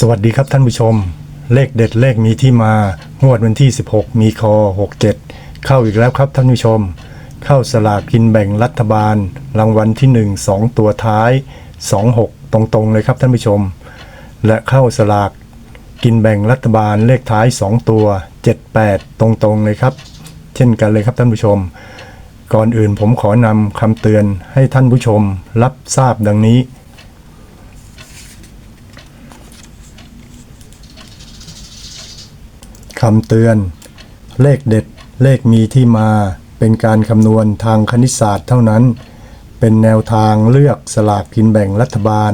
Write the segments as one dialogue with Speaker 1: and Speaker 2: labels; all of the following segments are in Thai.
Speaker 1: สวัสดีครับท่านผู้ชม เลขเด็ดเลขมีที่มา งวดวันที่ 16 มีคอ 67 เข้าอีกแล้วครับท่านผู้ชม เข้าสลากกินแบ่งรัฐบาล รางวัลที่ 1 2 ตัวท้าย 26 ตรงๆเลยครับท่านผู้ชม และเข้าสลากกินแบ่งรัฐบาลเลขท้าย 2 ตัว 78 ตรงๆเลยครับ เช่นกันเลยครับท่านผู้ชม ก่อนอื่นผมขอนำคำเตือนให้ท่านผู้ชม รับทราบดังนี้ คำเตือน เลขเด็ด เลขมีที่มา เป็นการคำนวณทางคณิตศาสตร์เท่านั้น เป็นแนวทางเลือกสลากกินแบ่งรัฐบาล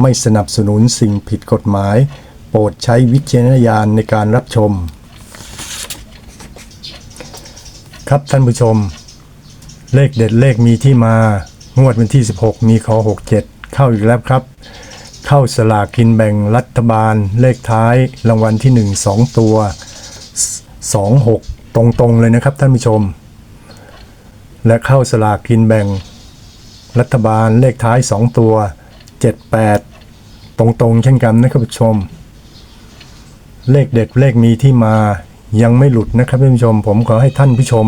Speaker 1: ไม่สนับสนุนสิ่งผิดกฎหมาย โปรดใช้วิจารณญาณในการรับชม ครับท่านผู้ชม เลขเด็ดเลขมีที่มา งวดวันที่ 16 มีคอ67 เข้าอีกแล้วครับเข้าสลากกินแบ่งรัฐบาลเลขท้ายรางวัลที่ 1 2 ตัว 26 ตรงๆเลยนะครับท่านผู้ชม และเข้าสลากกินแบ่ง รัฐบาลเลขท้าย 2 ตัว 78 ตรงๆ เช่นกันนะครับผู้ชม เลขเด็ดเลขมีที่มายังไม่หลุดนะครับท่านผู้ชม ผมขอให้ท่านผู้ชม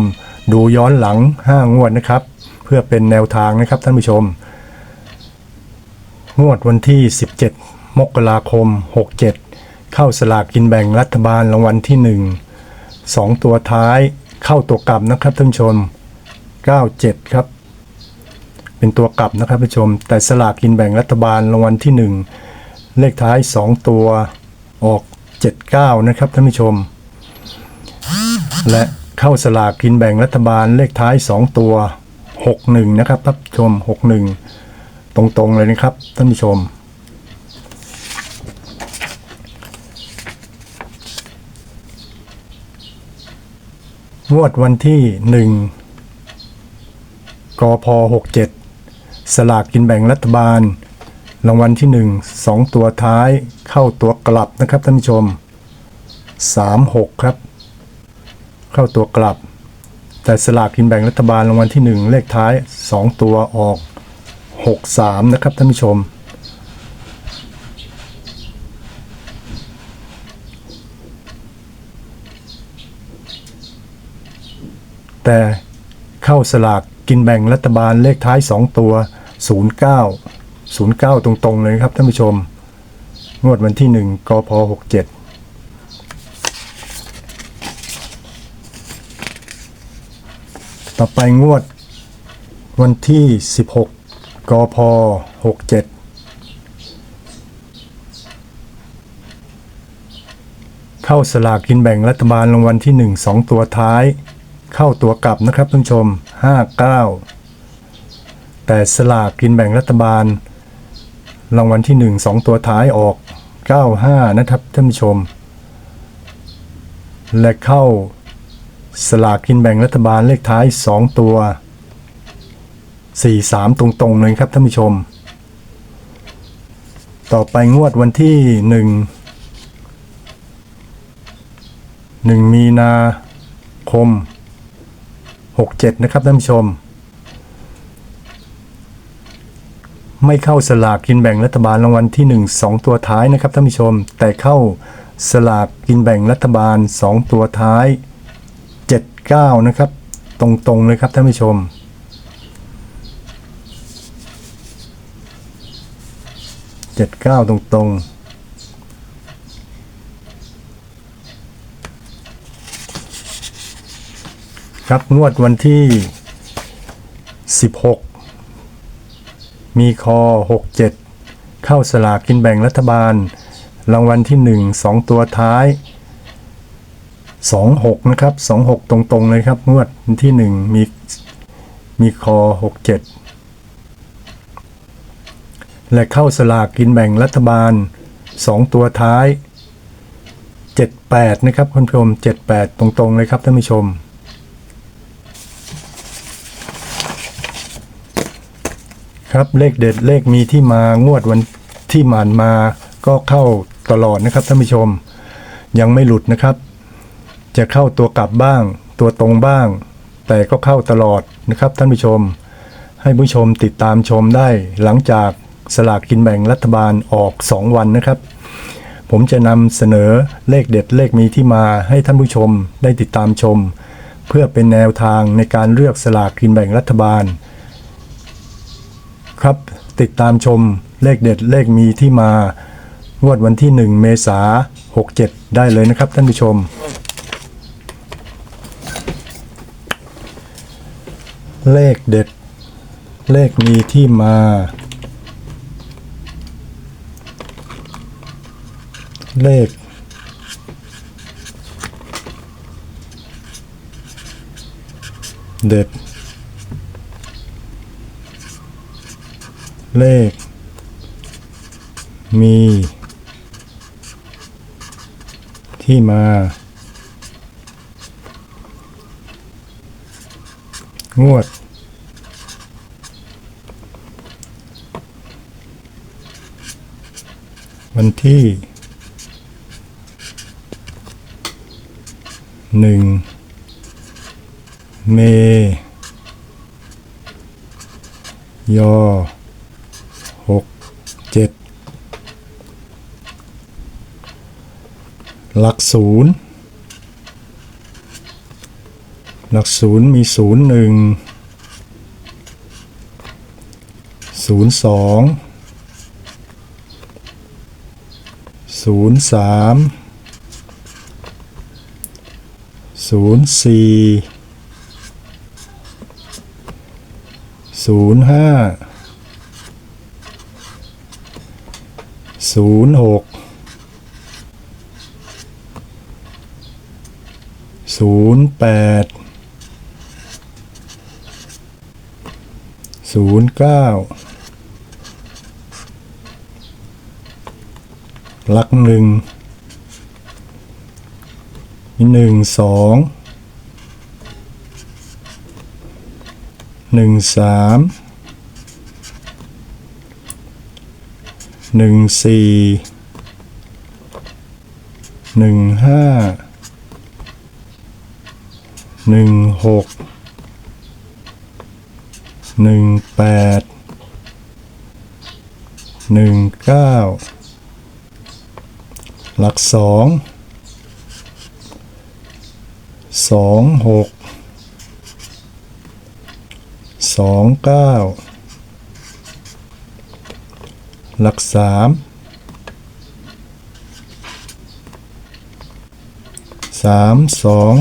Speaker 1: ดูย้อนหลัง5งวดนะครับ เพื่อเป็นแนวทางนะครับท่านผู้ชม งวดวันที่ 17 มกราคม 67เข้าสลากกินแบ่งรัฐบาลรางวัลที่1 2 ตัวท้ายเข้าตัวกลับนะครับท่านชม 97 ครับ เป็นตัวกลับนะครับท่านชม แต่สลากกินแบ่งรัฐบาลรางวัลที่ 1 เลขท้าย 2 ตัวออก 79 นะครับท่านผู้ชม และเข้าสลากกินแบ่งรัฐบาลเลขท้าย 2 ตัว 61 นะครับท่านผู้ชม 61 ตรงๆเลยนะครับท่านผู้ชม งวดวันที่1กพ67 สลากกินแบ่งรัฐบาล รางวัลที่ 1 2 ตัวท้ายเข้าตัวกลับนะครับท่านผู้ชม 36 ครับ เข้าตัวกลับ แต่สลากกินแบ่งรัฐบาลรางวัลที่ 1 เลขท้าย 2 ตัวออก 63 นะครับท่านผู้ชม แต่เข้าสลากกินแบ่งรัฐบาลเลขท้าย 2 ตัว 09 09 ตรงๆเลยครับท่านผู้ชม งวดวันที่ 1กพ67ต่อไปงวดวันที่ 16 กพ 67 เข้าสลากกินแบ่งรัฐบาลรางวัลที่ 1 2 ตัวท้าย เข้าตัวกลับนะครับท่านผู้ชม 59 แต่สลากกินแบ่งรัฐบาล รางวัลที่ 1 2 ตัวท้ายออก 95 นะครับท่านผู้ชม และเข้าสลากกินแบ่งรัฐบาลเลขท้าย 2 ตัว 43 ตรงๆเลยครับท่านผู้ชม ต่อไปงวดวันที่ 1 1 มีนาคม 67 นะครับท่านผู้ชม ไม่เข้าสลากกินแบ่งรัฐบาลรางวัลที่ 1 2 ตัวท้ายนะครับท่านผู้ชม แต่เข้าสลากกินแบ่งรัฐบาล 2 ตัวท้าย 79 นะครับ ตรงๆเลยครับท่านผู้ชม79 ตรงๆ ครับงวดวันที่ 16 มีคอ 67 เข้าสลากกินแบ่งรัฐบาล รางวัลที่ 1 2 ตัวท้าย 26 นะครับ 26 ตรงๆเลยครับ งวดวันที่ 1 มีมีคอ 67 และเข้าสลากกินแบ่งรัฐบาล 2 ตัวท้าย 78 นะครับคุณผู้ชม 78 ตรงๆเลยครับท่านผู้ชม ครับเลขเด็ดเลขมีที่มางวดวันที่ผ่านมาก็เข้าตลอดนะครับท่านผู้ชม ยังไม่หลุดนะครับ จะเข้าตัวกลับบ้าง ตัวตรงบ้าง แต่ก็เข้าตลอดนะครับท่านผู้ชม ให้ผู้ชมติดตามชมได้หลังจากสลากกินแบ่งรัฐบาลออก 2 วันนะครับ ผมจะนำเสนอเลขเด็ดเลขมีที่มาให้ท่านผู้ชมได้ติดตามชม เพื่อเป็นแนวทางในการเลือกสลากกินแบ่งรัฐบาล ครับ ติดตามชมเลขเด็ดเลขมีที่มางวดวันที่ 1 เมษา67 ได้เลยนะครับท่านผู้ชม เลขเด็ด เลขมีที่มา เลข เด็ด เลข มี ที่มา งวด วันที่หนึ่งเม ยอหกเจ็ด หลักศูนย์หลักศูนย์มีศูนย์หนึ่งศูนย์สองศูนย์สามศูนย์สี่ศูนย์ห้าศูนย์หก ศูนย์แปดศูนย์เก้าหลักหนึ่งมีหนึ่งสองหนึ่งสามหนึ่งสี่หนึ่งห้า หนึ่งหกหนึ่งแปดหนึ่งเก้าหลักสองสองหกสองเก้าหลักสามสามสอง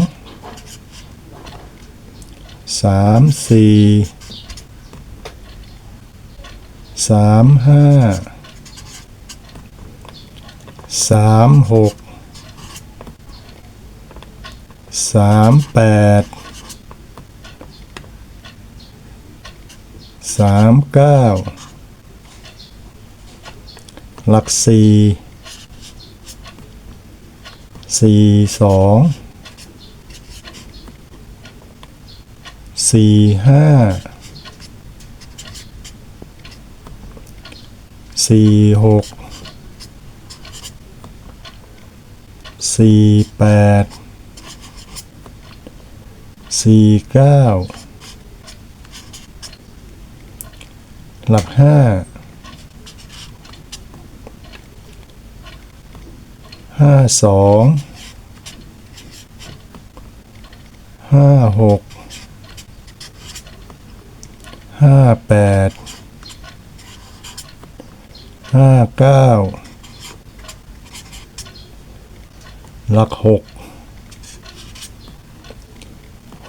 Speaker 1: สามสี่สามห้าสามหกสามแปดสามเก้าหลักสี่สี่สอง สี่ห้าสี่หกสี่แปดสี่เก้าหลักห้าห้าสองห้าหก ห้าแปดห้าเก้าหลักหก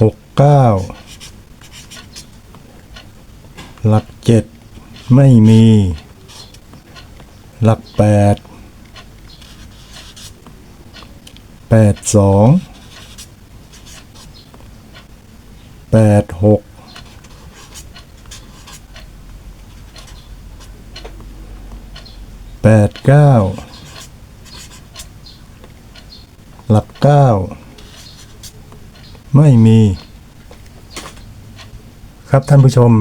Speaker 1: หกเก้าหลักเจ็ดไม่มี หลักแปดแปดสองแปดหก แป ดเก้าหลักเก้าไม่มี ครับท่านผู้ชม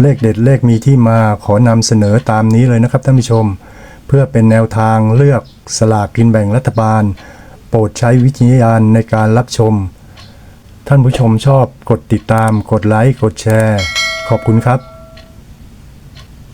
Speaker 1: เลขเด็ดเลขมีที่มาขอนำเสนอตามนี้เลยนะครับท่านผู้ชม เพื่อเป็นแนวทางเลือกสลากกินแบ่งรัฐบาล โปรดใช้วิจารณญาณในการรับชม ท่านผู้ชมชอบกดติดตามกดไลค์กดแชร์ ขอบคุณครับ